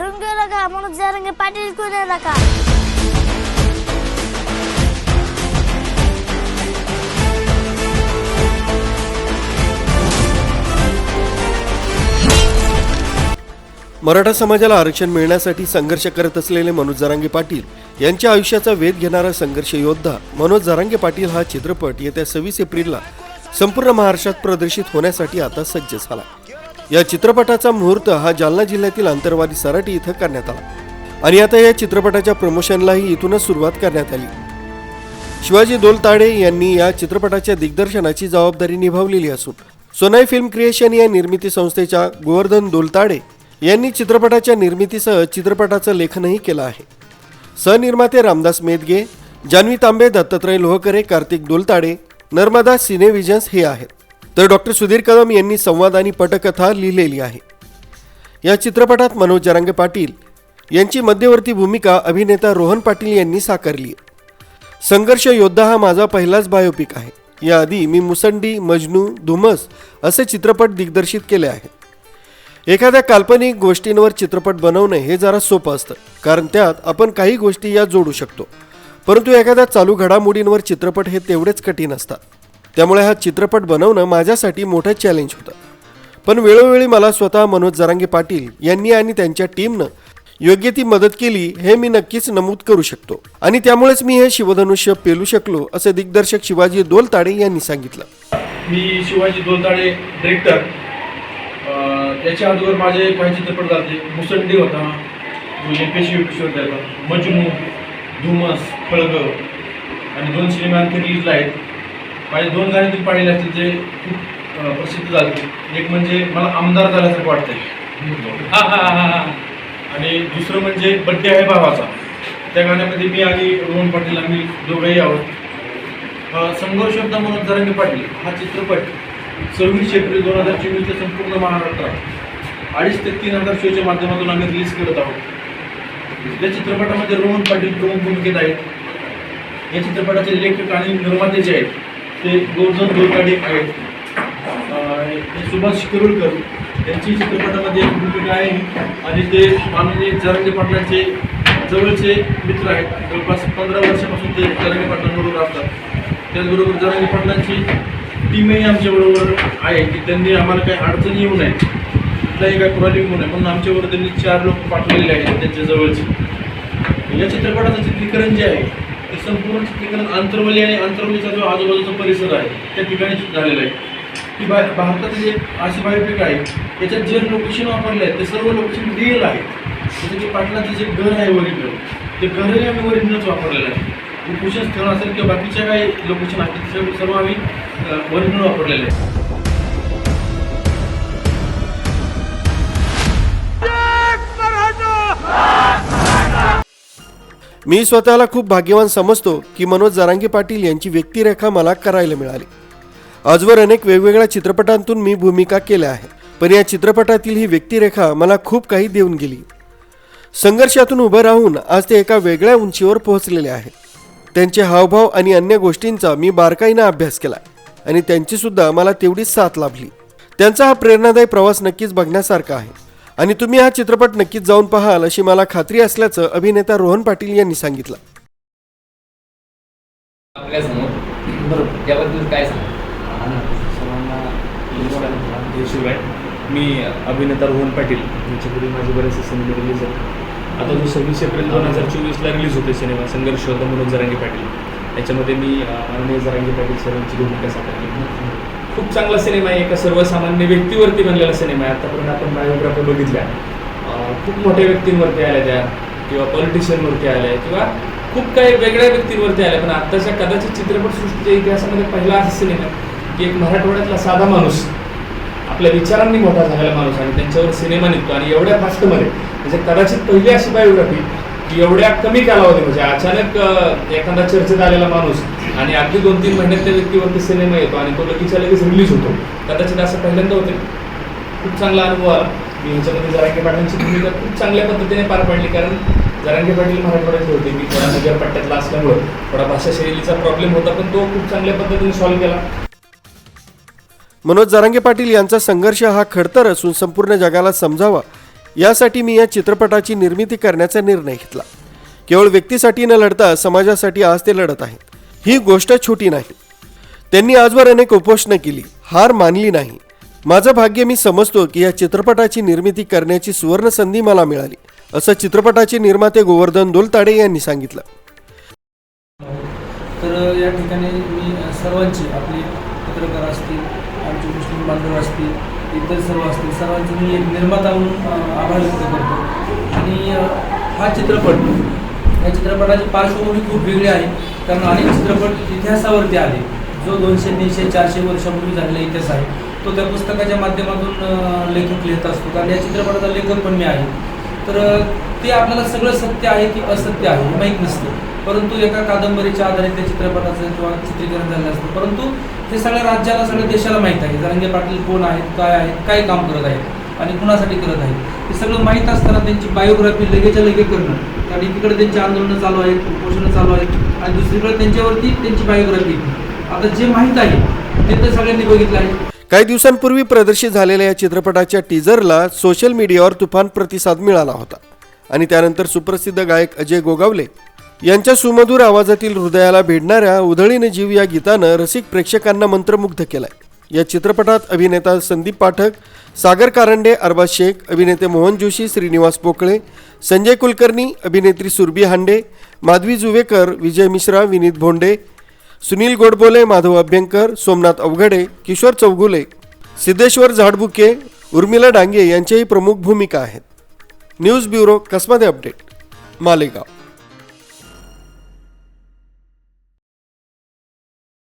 मेरा नाम हरुण गेला का मराठा समाजाला आरक्षण मिळण्यासाठी संघर्ष करत असलेले मनोज जरांगे पाटील यांच्या आयुष्याचा वेध घेणारा संघर्ष योद्धा मनोज जरांगे पाटील हा चित्रपट येत्या सव्वीस एप्रिलला संपूर्ण महाराष्ट्रात प्रदर्शित होण्यासाठी आता सज्ज झाला. या चित्रपटाचा मुहूर्त हा जालना जिल्ह्यातील अंतरवादी सराटी इथं करण्यात आला. आणि आता या चित्रपटाच्या प्रमोशनलाही इथूनच सुरुवात करण्यात आली. शिवाजी दोलताडे यांनी या चित्रपटाच्या दिग्दर्शनाची जबाबदारी निभावलेली असून सोनाई फिल्म क्रिएशन या निर्मिती संस्थेच्या गोवर्धन दोलताडे यांनी चित्रपटाच्या निर्मितीसह चित्रपटाचं लेखनही केलं आहे. सहनिर्माते रामदास मेदगे जान्हवी तांबे दत्तात्रय लोहकरे कार्तिक दोलताडे नर्मदा सिनेव्हिजन्स हे आहेत. तर डॉक्टर सुधीर कदम यांनी संवाद आणि पटकथा लिहिलेली आहे. या चित्रपटात मनोज जरांगे पाटील यांची मध्यवर्ती भूमिका अभिनेता रोहन पाटील यांनी साकारली आहे. संघर्ष योद्धा हा माझा पहिलाच बायोपिक आहे. याआधी मी मुसंडी मजनू धुमस असे चित्रपट दिग्दर्शित केले आहेत. एखाद्या काल्पनिक गोष्टींवर चित्रपट बनवणे हे जरा सोपं असतं कारण त्यात आपण काही गोष्टी या जोडू शकतो. परंतु एखाद्या चालू घडामोडींवर चित्रपट हे तेवढेच कठीण असतात. त्यामुळे हा चित्रपट बनवणं माझ्यासाठी मोठं चॅलेंज होतं. पण वेळोवेळी मला स्वतः मनोज जरांगे पाटील यांनी आणि त्यांच्या टीमनं योग्य ती मदत केली हे मी नक्कीच नमूद करू शकतो. आणि त्यामुळेच मी हे शिवधनुष्य पेलू शकलो असे दिग्दर्शक शिवाजी दोलताडे यांनी सांगितलं. मी शिवाजी दोलताडे डिरेक्टर त्याच्या अगोदर माझे काही चित्रपट झाले. मुसंडी होता एम पी सी त्याला मजनू धुमस फळग आणि दोन सिनेमा आणखी रिलीज आहेत. माझे दोन गाणे ती पाहिलेले असतील जे खूप प्रसिद्ध झाले. एक म्हणजे मला आमदार झाल्यासारखं वाटतंय. हा हा हा हा आणि दुसरं म्हणजे बड्डे आहे भावाचा. त्या गाण्यामध्ये मी आणि रोहन पाटील आम्ही दोघंही आहोत. संघर्ष शब्द म्हणून जरांगे पाटील हा चित्रपट सव्वीस एप्रिल दोन हजार चोवीसच्या संपूर्ण महाराष्ट्रात अडीच ते तीन हजार शोच्या माध्यमातून आम्ही रिलीज करत आहोत. या चित्रपटामध्ये रोहन पाटील प्रमुख भूमिकेत आहेत. या चित्रपटाचे लेखक आणि निर्माते जे आहेत ते गोवर्धन गोरकाडे आहेत. सुभाष शिकरुळकर यांची चित्रपटामध्ये एक भूमिका आहे. आणि ते माननीय जरांगे पाटलांचे जवळचे मित्र आहेत. जवळपास पंधरा वर्षापासून ते जरांगे पाटलांबरोबर असतात त्याचबरोबर जरांगे पाटलांची टीमही आमच्याबरोबर आहे की त्यांनी आम्हाला काही अडचणी येऊ नये. कुठलाही काही प्रॉब्लेम येऊ नये. म्हणून आमच्याबरोबर त्यांनी चार लोक पाठवलेले आहेत त्यांच्या जवळचे. या चित्रपटाचं चित्रीकरण जे आहे ते संपूर्ण चित्रीकरण आंतरवली आणि आंतरवलीचा जो आजूबाजूचा परिसर आहे त्या ठिकाणी झालेलं आहे. की बा भारतातील जे अशी बायोपिक आहे त्याच्यात जे लोकेशन वापरले आहेत ते सर्व लोकेशन रिअल आहेत. जसं की पाटलाचं जे घर आहे ओरिजिनल ते घरही आम्ही ओरिजिनलच वापरलेलं आहे. उपोषण स्थळ असेल किंवा बाकीच्या काही लोकेशन आहेत ते सर्व सर्व आम्ही ओरिजिनल वापरलेले आहे मी स्वतःला खूप भाग्यवान समजतो की मनोज जारांगी पाटील यांची व्यक्तिरेखा मला करायला मिळाली. आजवर अनेक वेगवेगळ्या चित्रपटांतून मी भूमिका केल्या आहेत पण या चित्रपटातील ही व्यक्तिरेखा मला खूप काही देऊन गेली. संघर्षातून उभं राहून आज ते एका वेगळ्या उंचीवर पोहोचलेले आहेत त्यांचे हावभाव आणि अन्य गोष्टींचा मी बारकाईनं अभ्यास केला आणि त्यांची सुद्धा मला तेवढीच साथ लाभली. त्यांचा हा प्रेरणादायी प्रवास नक्कीच बघण्यासारखा आहे. आणि तुम्ही हा चित्रपट नक्कीच जाऊन पाहाल अशी मला खात्री असल्याचं अभिनेता रोहन पाटील यांनी सांगितलं. मी अभिनेता रोहन पाटील यांच्यापूर्वी माझे बरेचसे सिनेमे रिलीज आहेत आता जो सव्वीस एप्रिल दोन हजार चोवीसला रिलीज होते सिनेमा संघर्ष होता मनोज जरांगे पाटील. याच्यामध्ये मी माननीय जरांगे पाटील सरांची भूमिका साकारली. खूप चांगला सिनेमा आहे एका सर्वसामान्य व्यक्तीवरती बनलेला सिनेमा आहे. आतापर्यंत आपण बायोग्राफी बघितल्या. खूप मोठ्या व्यक्तींवरती आल्या त्या किंवा पॉलिटिशियनवरती आल्या किंवा खूप काही वेगळ्या व्यक्तींवरती आल्या. पण आत्ताच्या कदाचित चित्रपटसृष्टीच्या इतिहासामध्ये पहिला असा सिनेमा की एक मराठवाड्यातला साधा माणूस आपल्या विचारांनी मोठा झालेला माणूस आणि त्यांच्यावर सिनेमा निघतो. आणि एवढ्या फास्टमध्ये म्हणजे कदाचित पहिली अशी बायोग्राफी की एवढ्या कमी कालावधी म्हणजे अचानक एखादा चर्चेत आलेला माणूस आणि अगदी दोन तीन महिन्यात त्या व्यक्तीवरती सिनेमा येतो आणि तो लगेचच्या लगेच रिलीज होतो. कदाचित असं पहिल्यांदा होते. खूप चांगला अनुभव आला. मी ह्याच्यामध्ये जरांगे पाटलांची भूमिका खूप चांगल्या पद्धतीने पार पाडली कारण जरांगे पाटील मराठवाड्याचे होते. मी थोडा नगर पट्ट्यातला असल्यामुळं थोडा भाषा शैलीचा प्रॉब्लेम होता पण तो खूप चांगल्या पद्धतीने सॉल्व्ह केला. मनोज जरांगे पाटील यांचा संघर्ष हा खडतर असून संपूर्ण जगाला समजावा. यासाठी मी या चित्रपटाची निर्मिती करण्याचा निर्णय घेतला. केवळ व्यक्तीसाठी न लढता समाजासाठी आज ते लढत आहेत. ही गोष्ट छोटी नाही. त्यांनी आजवर अनेक उपोषणं केली. हार मानली नाही. माझं भाग्य मी समजतो की या चित्रपटाची निर्मिती करण्याची सुवर्ण संधी मला मिळाली असं चित्रपटाचे निर्माते गोवर्धन दोलताडे यांनी सांगितलं. तर या ठिकाणी मी सर्वांची आपली पत्रकार असतील आमचे मुस्लिम बांधव असतील इतर सर्व असतील सर्वांचे मी एक निर्माता म्हणून आभार व्यक्त करतो. आणि हा चित्रपट या चित्रपटाची पार्श्वभूमी खूप वेगळी आहे. कारण अनेक चित्रपट इतिहासावरती आले. जो दोनशे तीनशे चारशे वर्षापूर्वी झालेला इतिहास आहे. तो त्या पुस्तकाच्या माध्यमातून लेखक लिहित असतो. कारण या चित्रपटाचा लेखक पण मी आहे. तर ते आपल्याला सगळं सत्य आहे की असत्य आहे हे माहीत नसतं. परंतु एका कादंबरीच्या आधारे त्या चित्रपटाचं किंवा चित्रीकरण झालं असतं. परंतु हे सगळ्या राज्याला सगळ्या देशाला माहीत आहे. जरांगे पाटील कोण आहेत काय आहेत काय काम करत आहेत? आणि कुणासाठी करत आहेत? हे सगळं माहीत असताना त्यांची बायोग्राफी लगेच्या लगे करणं. कारण एकीकडे त्यांची आंदोलनं चालू आहेत उपोषणं चालू आहेत. आणि दुसरीकडे त्यांच्यावरती त्यांची बायोग्राफी. आता जे माहीत आहे ते तर सगळ्यांनी बघितलं आहे. काही दिवसांपूर्वी प्रदर्शित झालेल्या या चित्रपटाच्या टीझरला सोशल मीडियावर तुफान प्रतिसाद मिळाला होता. आणि त्यानंतर सुप्रसिद्ध गायक अजय गोगावले यांच्या सुमधुर आवाजातील हृदयाला भेडणाऱ्या उधळीने जीव या गीतानं रसिक प्रेक्षकांना मंत्रमुग्ध केलाय. या चित्रपटात अभिनेता संदीप पाठक सागर कारंडे अरबाज शेख अभिनेते मोहन जोशी श्रीनिवास पोकळे संजय कुलकर्णी अभिनेत्री सुरभी हांडे माधवी जुवेकर विजय मिश्रा विनीत भोंडे सुनील गोडबोले माधव अभ्यंकर सोमनाथ अवघडे किशोर चौगुले सिद्धेश्वर झाडबुके उर्मिला डांगे यांच्याही प्रमुख भूमिका आहेत. न्यूज ब्युरो कसमध्ये अपडेट? मालेगाव.